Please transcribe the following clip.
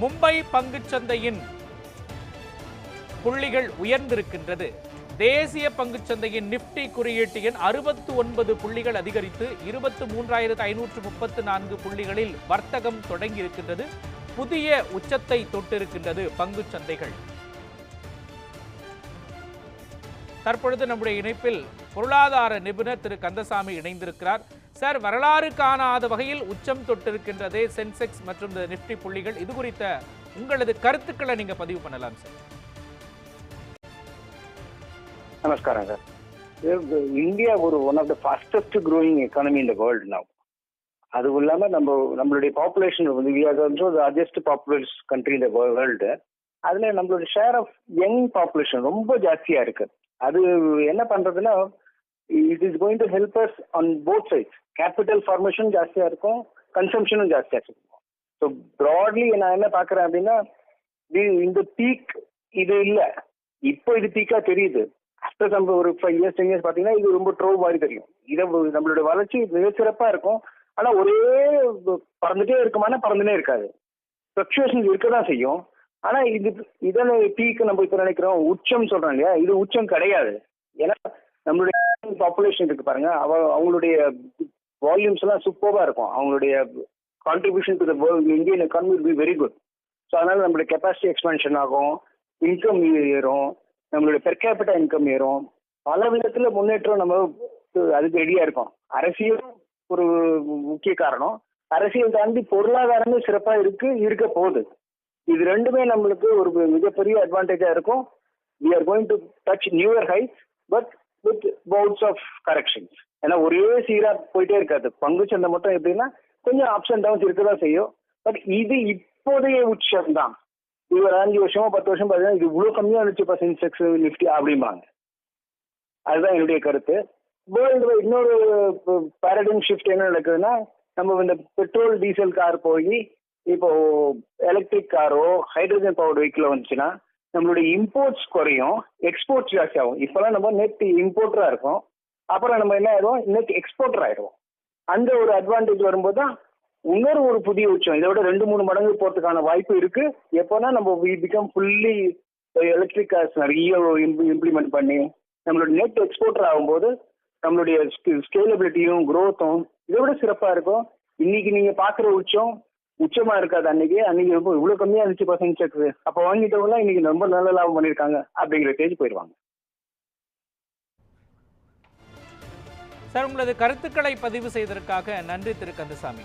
மும்பை பங்குச்சந்தையின் புள்ளிகள் உயர்ந்திருக்கின்றது. தேசிய பங்குச்சந்தையின் நிப்டி குறியீட்டு எண் அறுபத்து ஒன்பது புள்ளிகள் அதிகரித்து இருபத்து மூன்றாயிரத்து ஐநூற்று முப்பத்து நான்கு புள்ளிகளில் வர்த்தகம் தொடங்கியிருக்கின்றது. புதிய உச்சத்தை தொட்டிருக்கின்றது பங்குச்சந்தைகள். தற்பொழுது நம்முடைய இணைப்பில் பொருளாதார நிபுணர் திரு கந்தசாமி இணைந்திருக்கிறார். சார் வரலாறு காணாத வகையில் உச்சம் தொட்டிருக்கின்றதே சென்செக்ஸ் மற்றும் நிப்டி புள்ளிகள். இது குறித்த உங்களது கருத்துக்களை நீங்க பதிவு பண்ணலாம் சார். நமஸ்காரம் சார். இந்தியா ஒரு one of the fastest growing economy in the world now அதுவும் இல்லாமல் நம்ம நம்மளுடைய பாப்புலேஷன் வந்து வி ஆர் ஆல்சோ கண்ட்ரி இந்த வேர்ல்டு அதுல நம்மளோட ஷேர் ஆஃப் யங் பாப்புலேஷன் ரொம்ப ஜாஸ்தியா இருக்கு. அது என்ன பண்றதுன்னா it is going to help us on both sides capital formation ஜாஸ்தியா இருக்கும் கன்சம்ஷனும் ஜாஸ்தியா இருக்கும். ஸோ ப்ராட்லி நான் என்ன பாக்குறேன் அப்படின்னா இந்த பீக் இது இல்ல. இப்போ இது பீக்கா தெரியுது. ஆஃப்டர் நம்ம ஒரு ஃபைவ் இயர்ஸ் டென் இயர்ஸ் பாத்தீங்கன்னா இது ரொம்ப ட்ரோ மாதிரி தெரியும். இதை நம்மளோட வளர்ச்சி மிக சிறப்பா இருக்கும். ஆனா ஒரே பறந்துட்டே இருக்குமானா பறந்துட்டே இருக்காது. ஃபிளக்சுவேஷன் இருக்க தான் செய்யும். ஆனா இது இதில் பீக் நம்ம இப்ப நினைக்கிறோம். உச்சம் சொல்றோம் இல்லையா? இது உச்சம் கிடையாது. ஏன்னா நம்மளுடைய பாப்புலேஷன் இருக்கு பாருங்க. அவ அவங்களுடைய வால்யூம்ஸ் எல்லாம் சூப்பராக இருக்கும். அவங்களுடைய contribution to the Indian economy will be very good so அதனால நம்மளுடைய கெப்பாசிட்டி எக்ஸ்பென்ஷன் ஆகும். இன்கம் ஏறும். நம்மளுடைய பெர் கேபிட்டா இன்கம் ஏறும். பல விதத்துல முன்னேற்றம் நம்ம அதுக்கு ரெடியா இருக்கும். அரசியல் ஒரு முக்கிய காரணம். அரசியல் தாண்டி பொருளாதாரமே சிறப்பா இருக்கு இருக்க போகுது. இது ரெண்டுமே நம்மளுக்கு ஒரு மிகப்பெரிய அட்வான்டேஜா இருக்கும். We are going to touch newer height but with bouts of corrections ஏன்னா ஒரே சீரா போயிட்டே இருக்காது. பங்கு சந்தை மட்டும் எப்படின்னா கொஞ்சம் அப்ஸ் அண்ட் டவுன்ஸ் இருக்க தான் செய்யும். பட் இது இப்போதைய உச்சம் தான். இது ஒரு அஞ்சு வருஷமோ பத்து வருஷம் பார்த்தீங்கன்னா இது இவ்வளோ கம்மியாக இருந்துச்சுப்பா சென்செக்ஸ் நிஃப்டி அப்படிம்பாங்க. அதுதான் என்னுடைய கருத்து. வேர்ல்டு இன்னொரு பேரடைம் ஷிஃப்ட் என்ன நடக்குதுன்னா நம்ம இந்த பெட்ரோல் டீசல் கார் போய் இப்போ எலக்ட்ரிக் காரோ ஹைட்ரஜன் பவர் வெஹிக்கிள் வந்துச்சுன்னா நம்மளுடைய இம்போர்ட்ஸ் குறையும் எக்ஸ்போர்ட்ஸ் ஜாஸ்தி ஆகும். இப்போலாம் நம்ம நெட் இம்போர்ட்டரா இருக்கும். அப்புறம் நம்ம என்ன ஆயிடுவோம்? நெட் எக்ஸ்போர்ட்டர் ஆயிடுவோம். அந்த ஒரு அட்வான்டேஜ் வரும்போது தான் இன்னொரு ஒரு புதிய உச்சம். இதை விட ரெண்டு மூணு மடங்கு போறதுக்கான வாய்ப்பு இருக்கு. எப்போனா நம்ம we become fully electric cars நிறைய இம்ப்ளிமெண்ட் பண்ணி நம்மளோட நெட் எக்ஸ்போர்ட்டர் ஆகும்போது நம்மளுடைய ஸ்கேலபிலிட்டியும் குரோத்தும் இதை விட சிறப்பா இருக்கும். இன்னைக்கு நீங்க பாக்குற உச்சம் உச்சமா இருக்காது அன்னைக்கு. அன்னைக்கு ரொம்ப இவ்வளவு கம்மியா இருந்துச்சு பர்சன்ட் செக்ஸ் அப்ப வாங்கிட்டவங்க இன்னைக்கு ரொம்ப நல்ல லாபம் பண்ணிருக்காங்க அப்படிங்கிற ஸ்டேஜ் போயிடுவாங்க சார் உங்களது கருத்துக்களை பதிவு செய்ததற்காக நன்றி திரு கந்தசாமி.